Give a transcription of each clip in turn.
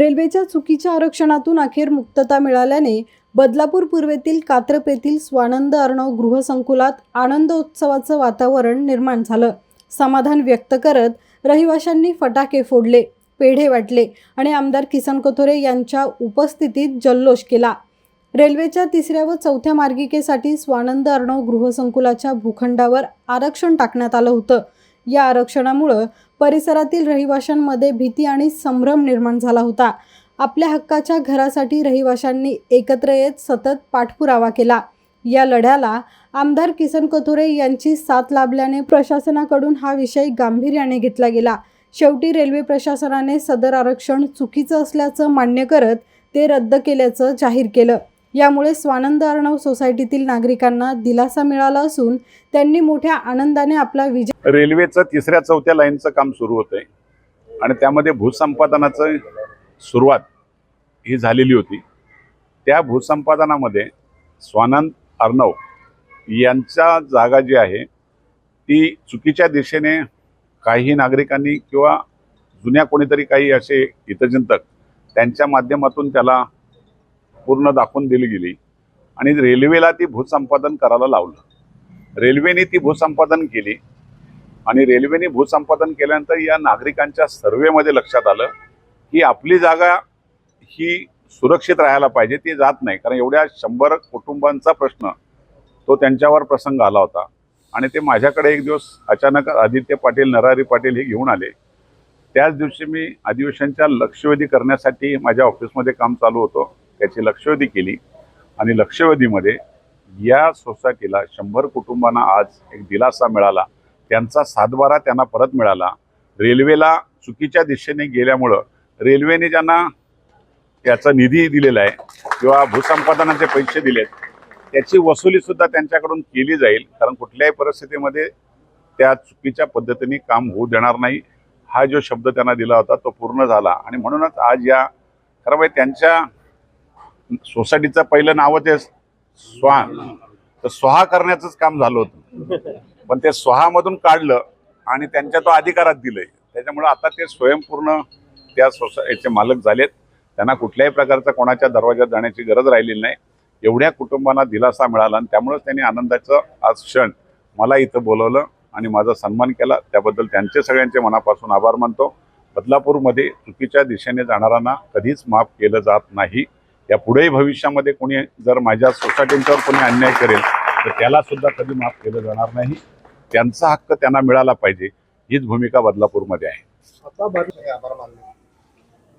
रेल्वेच्या चुकीच्या आरक्षणातून अखेर मुक्तता मिळाल्याने बदलापूर पूर्वेतील कात्रप येथील स्वानंद अर्णव गृहसंकुलात आनंदोत्सवाचं वातावरण निर्माण झालं. समाधान व्यक्त करत रहिवाशांनी फटाके फोडले पेढे वाटले आणि आमदार किसन कथोरे यांच्या उपस्थितीत जल्लोष केला. रेल्वेच्या तिसऱ्या व चौथ्या मार्गिकेसाठी स्वानंद अर्णव गृहसंकुलाच्या भूखंडावर आरक्षण टाकण्यात आलं होतं. या आरक्षणामुळं परिसरातील रहिवाशांमध्ये भीती आणि संभ्रम निर्माण झाला होता. आपल्या हक्काच्या घरासाठी रहिवाशांनी एकत्र येत सतत पाठपुरावा केला. या लढ्याला आमदार किसन कथोरे यांची साथ लाभल्याने प्रशासनाकडून हा विषय गांभीर्याने घेतला गेला. शेवटी रेल्वे प्रशासनाने सदर आरक्षण चुकीचं असल्याचं मान्य करत ते रद्द केल्याचं जाहीर केलं. यामुळे स्वानंद अर्णव सोसायटीतील नागरिकांना दिलासा मिळाला असून त्यांनी मोठ्या आनंदाने आपला विजय रेल्वेचं तिसऱ्या चौथ्या लाईनचं काम सुरू होतंय. आणि त्यामध्ये भूसंपादनाचं सुरुवात ही झालेली होती. त्या भूसंपादनामध्ये स्वानंद अर्णव यांच्या जागा जी आहे ती चुकीच्या दिशेने काही नागरिकांनी किंवा जुन्या कोणीतरी काही असे हितचिंतक त्यांच्या माध्यमातून त्याला पूर्ण दाखवून दिली गेली. आणि रेल्वेला ती भूसंपादन करायला लावलं. रेल्वेने ती भूसंपादन केली. आणि रेल्वेने भूसंपादन केल्यानंतर या नागरिकांच्या सर्वेमध्ये लक्षात आलं की आपली जागा ही सुरक्षित राहायला पाहिजे ती जात नाही. कारण एवढ्या शंभर कुटुंबांचा प्रश्न तो त्यांच्यावर प्रसंग आला होता. आणि ते माझ्याकडे एक दिवस अचानक आदित्य पाटील नरारी पाटील हे घेऊन आले. त्याच दिवशी मी अधिवेशनच्या लक्षवेधी करण्यासाठी माझ्या ऑफिसमध्ये काम चालू होतं. त्याची लक्षवेधी केली. आणि लक्षवेधीमध्ये या सोसायटीला शंभर कुटुंबांना आज एक दिलासा मिळाला. त्यांचा सातबारा त्यांना परत मिळाला. रेल्वेला चुकीच्या दिशेने गेल्यामुळं रेल्वेने ज्यांना त्याचा निधी दिलेला आहे किंवा भूसंपादनाचे पैसे दिलेत त्याची वसुलीसुद्धा त्यांच्याकडून केली जाईल. कारण कुठल्याही परिस्थितीमध्ये त्या चुकीच्या पद्धतीने काम होऊ देणार नाही. हा जो शब्द त्यांना दिला होता तो पूर्ण झाला. आणि म्हणूनच आज या खरं म्हणजे त्यांच्या सोसायटीचं पहिलं नाव ते स्वाहा तर स्वाहा करण्याचंच काम झालं होतं. पण ते स्वहामधून काढलं आणि त्यांच्या तो अधिकारात दिलंय. त्याच्यामुळे आता ते स्वयंपूर्ण त्या सोसायटीचे मालक झालेत. त्यांना कुठल्याही प्रकारचा कोणाच्या दरवाज्यात जाण्याची गरज राहिलेली नाही. एवढ्या कुटुंबांना दिलासा मिळाला आणि त्यामुळेच त्यांनी आनंदाचं आज क्षण मला इथं बोलवलं आणि माझा सन्मान केला. त्याबद्दल त्यांचे सगळ्यांचे मनापासून आभार मानतो. बदलापूरमध्ये चुकीच्या दिशेने जाणाऱ्यांना कधीच माफ केलं जात नाही. या पुढेही भविष्यामध्ये कोणी जर माझ्या सोसायटींच्यावर कोणी अन्याय करेल तर त्याला सुद्धा कधी माफ केलं जाणार नाही. त्यांचा हक्क त्यांना मिळाला पाहिजे हीच भूमिका बदलापूरमध्ये आहे.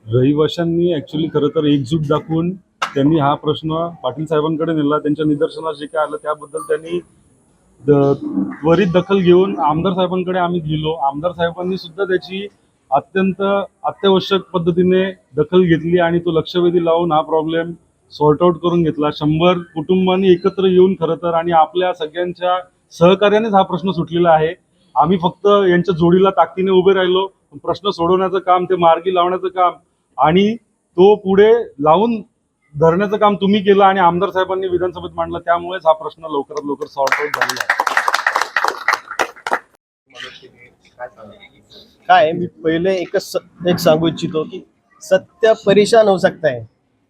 रहिवाशांनी ऍक्च्युली खरं तर एकजूट दाखवून त्यांनी हा प्रश्न पाटील साहेबांकडे नेला त्यांच्या निदर्शनास जे काय आलं त्याबद्दल त्यांनी त्वरित दखल घेऊन आमदार साहेबांकडे आम्ही गेलो. आमदार साहेबांनी सुद्धा त्याची अत्यंत अत्यावश्यक पद्धतीने दखल घेतली आणि तो लक्षवेधी लावून हा प्रॉब्लेम सॉर्ट आउट करून घेतला. शंभर कुटुंबांनी एकत्र येऊन खरं तर आणि आपल्या सगळ्यांच्या सहकार्यानेच हा प्रश्न सुटलेला आहे. आम्ही फक्त यांच्या जोडीला ताकदीने उभे राहिलो. प्रश्न सोडवण्याचं काम ते मार्गी लावण्याचं काम आणि तो पुढे लावून धरण्याचं काम तुम्ही केलं आणि आमदार साहेबांनी विधानसभेत मांडलं. त्यामुळेच हा प्रश्न लवकरात लवकर सॉर्ट आउट झालेला आहे. काय मी पहिले एकच एक सांगू इच्छितो की सत्य परेशान होऊ सकता है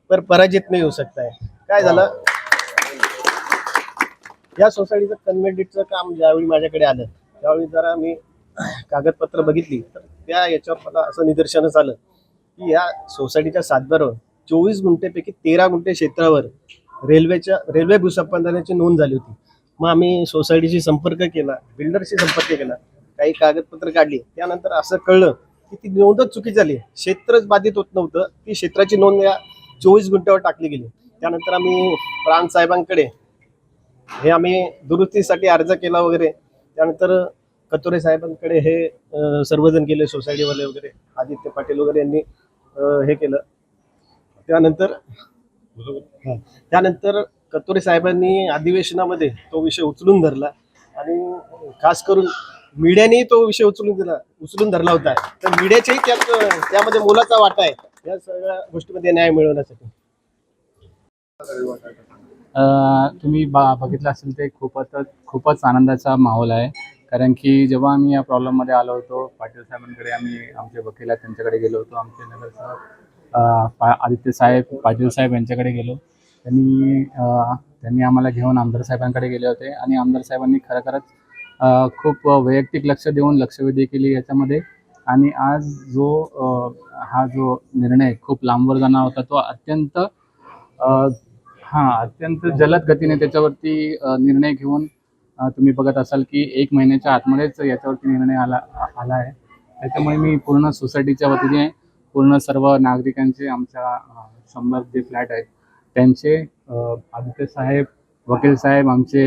पर पराजित नाही होऊ सकता है काय झालं? या सोसायटीचं कन्व्हेंटिटचं काम ज्यावेळी माझ्याकडे आलं त्यावेळी जरा मी कागदपत्र बघितली तर त्या याच्यावर मला असं निदर्शनच आलं की या सोसायटीच्या सातबारावर चोवीस गुंठेपैकी तेरा गुंठे क्षेत्रावर रेल्वेच्या रेल्वे भूसंपादनाची नोंद झाली होती. मग आम्ही सोसायटीशी संपर्क केला बिल्डरशी संपर्क केला. काही कागदपत्र काढली. त्यानंतर असं कळलं की ती नोंदच चुकी झाली. क्षेत्रच बाधित होत नव्हतं. ती क्षेत्राची नोंद या चोवीस गुंठ्यावर टाकली गेली. त्यानंतर आम्ही प्राण साहेबांकडे हे आम्ही दुरुस्तीसाठी अर्ज केला वगैरे. त्यानंतर कतोरे साहेबांकडे हे सर्वजण गेले सोसायटीवाले वगैरे आदित्य पाटील वगैरे यांनी हे केलं. त्यानंतर त्यानंतर कतोरे साहेबांनी अधिवेशनामध्ये तो विषय उचलून धरला. आणि खास करून मीडियाने तो विषय उचलून दिला उचलून धरला होता. तर मीडियाच्याही त्यात त्यामध्ये मोलाचा वाटा आहे. या सगळ्या गोष्टीमध्ये न्याय मिळवण्यासाठी. तुम्ही बा बघितलं असेल ते खूपच खूपच आनंदाचा माहोल आहे. कारण की जेव्हा आम्ही या प्रॉब्लेममध्ये आलो होतो पाटील साहेबांकडे आम्ही आमचे वकील आहेत त्यांच्याकडे गेलो होतो आमचे नगरसेवक पा- आदित्य साहेब पाटील साहेब यांच्याकडे गेलो. त्यांनी त्यांनी आम्हाला घेऊन आमदार साहेबांकडे गेले होते आणि आमदार साहेबांनी खरोखरच खरंच खूप वैयक्तिक लक्ष देऊन लक्षवेधी केली याच्यामध्ये. आणि आज जो हा जो निर्णय खूप लांबवर जाणार होता तो अत्यंत हां हा अत्यंत जलद गतीने त्याच्यावरती निर्णय घेऊन तुम्ही बघत असाल की एक महिन्याच्या आतमध्येच याच्यावरती निर्णय आला आला आहे. त्याच्यामुळे मी पूर्ण सोसायटीच्या वतीने पूर्ण सर्व नागरिकांचे आमच्या शंभर जे फ्लॅट आहेत त्यांचे आदित्य साहेब वकील साहेब आमचे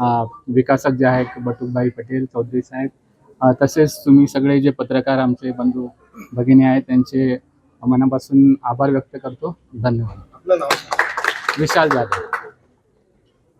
विकासक जे आहेत बटुकभाई पटेल चौधरी साहेब तसेच तुम्ही सगळे जे पत्रकार आमचे बंधू भगिनी आहेत त्यांचे मनापासून आभार व्यक्त करतो. धन्यवाद. विशाल जाधव.